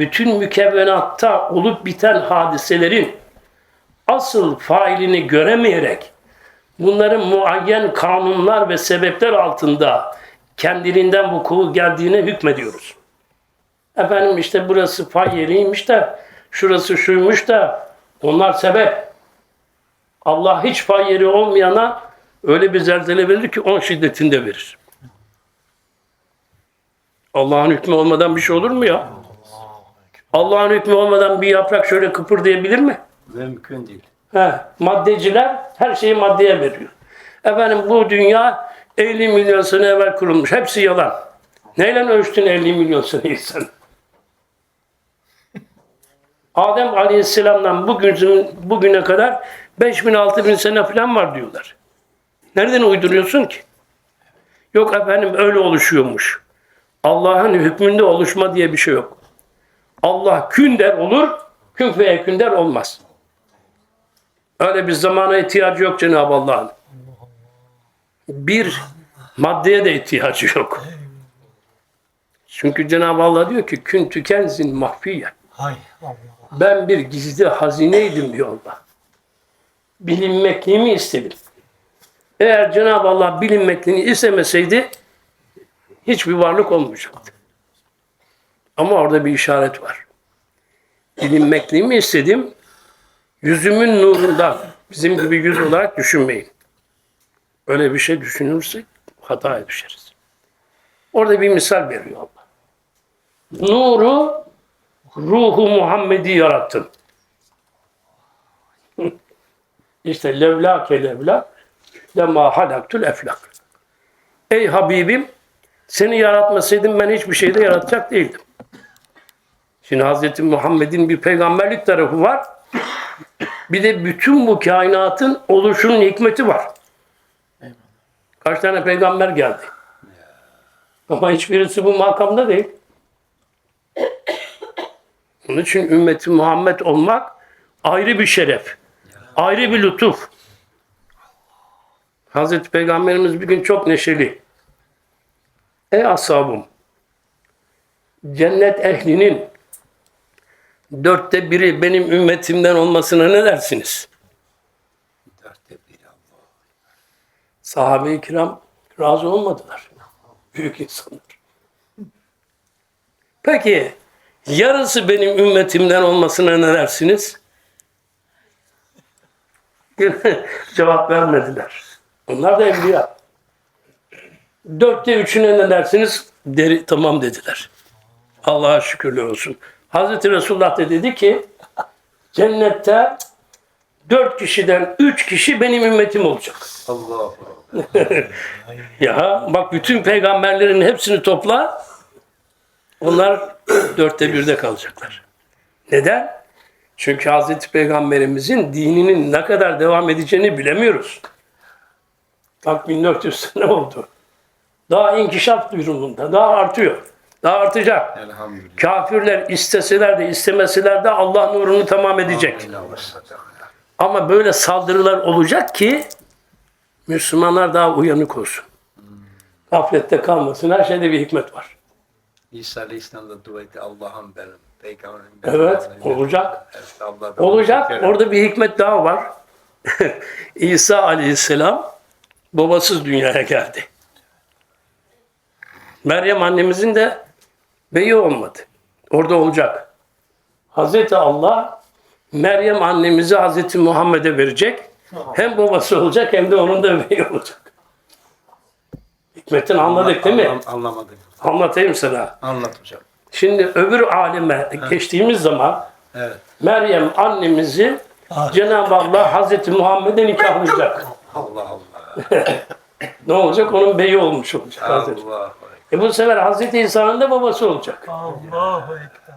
bütün mükevvenatta olup biten hadiselerin asıl failini göremeyerek bunların muayyen kanunlar ve sebepler altında kendiliğinden vuku geldiğine hükmediyoruz. Efendim işte burası fay yeriymiş de şurası şuymuş da onlar sebep. Allah hiç fay yeri olmayana öyle bir zelzele verir ki on şiddetinde verir. Allah'ın hükmü olmadan bir şey olur mu ya? Allah'ın hükmü olmadan bir yaprak şöyle kıpırdayabilir mi? Mümkün değil. He, maddeciler her şeyi maddeye veriyor. Efendim bu dünya 50 milyon sene evvel kurulmuş. Hepsi yalan. Neyle ölçtün 50 milyon seneyi sen? Adem Aleyhisselam'dan bugün, bugüne kadar 5000 6000 sene falan var diyorlar. Nereden uyduruyorsun ki? Yok efendim öyle oluşuyormuş. Allah'ın hükmünde oluşma diye bir şey yok. Allah kün der olur, kün ve ekün der olmaz. Öyle bir zamana ihtiyacı yok Cenab-ı Allah'ın. Bir maddeye de ihtiyacı yok. Çünkü Cenab-ı Allah diyor ki kün tükenzin Allah. Ben bir gizli hazineydim diyor Allah. Bilinmekliğimi istedim. Eğer Cenab-ı Allah bilinmekliğini istemeseydi hiçbir varlık olmayacaktı. Ama orada bir işaret var. Bilinmekliğimi istedim. Yüzümün nurundan bizim gibi yüz olarak düşünmeyin. Öyle bir şey düşünürsek hataya düşeriz. Orada bir misal veriyor Allah. Nuru ruhu Muhammed'i yarattın. işte levla ke levla lema halaktul eflak. Ey Habibim seni yaratmasaydım ben hiçbir şeyde yaratacak değildim. Şimdi Hz. Muhammed'in bir peygamberlik tarafı var. Bir de bütün bu kainatın oluşunun hikmeti var. Kaç tane peygamber geldi. Ama hiçbirisi bu makamda değil. Onun için ümmeti Muhammed olmak ayrı bir şeref. Ayrı bir lütuf. Hazreti Peygamberimiz bir gün çok neşeli. Ey ashabım, cennet ehlinin dörtte biri benim ümmetimden olmasına ne dersiniz? Dörtte bir Allah. Sahabe-i kiram razı olmadılar. Büyük insanlar. Peki yarısı benim ümmetimden olmasına ne dersiniz? Cevap vermediler. Onlar da evliya. Dörtte üçüne ne dersiniz? Deri, tamam dediler. Allah'a şükürler olsun. Hazreti Resulullah da dedi ki cennette dört kişiden üç kişi benim ümmetim olacak. Allah Ya bak bütün peygamberlerin hepsini topla. Onlar dörtte birde kalacaklar. Neden? Çünkü Hazreti Peygamberimizin dininin ne kadar devam edeceğini bilemiyoruz. Bak 1400 sene oldu. Daha inkişaf durumunda. Daha artıyor. Daha artacak. Kafirler isteseler de istemeseler de Allah nurunu tamam edecek. Ama böyle saldırılar olacak ki Müslümanlar daha uyanık olsun. Gaflette kalmasın. Her şeyde bir hikmet var. İsa Aleyhisselam da dua etti. Allah'ım benim. Peygamberim benim. Evet, olacak. Olacak. Orada bir hikmet daha var. İsa Aleyhisselam babasız dünyaya geldi. Meryem annemizin de beyi olmadı. Orada olacak. Hazreti Allah Meryem annemizi Hazreti Muhammed'e verecek. Hem babası olacak hem de onun da beyi olacak. Hikmetini anladık değil mi? Anlam- Anlamadık. Anlatayım sana. Anlat hocam. Şimdi öbür aleme geçtiğimiz zaman Evet. Meryem annemizi Cenab-ı Allah Hazreti Muhammed'e nikahlayacak. Allah Allah. Ne olacak? Onun beyi olmuş olacak Hazreti. E bu sefer Hazreti İsa'nın da babası olacak. Allahu Ekber.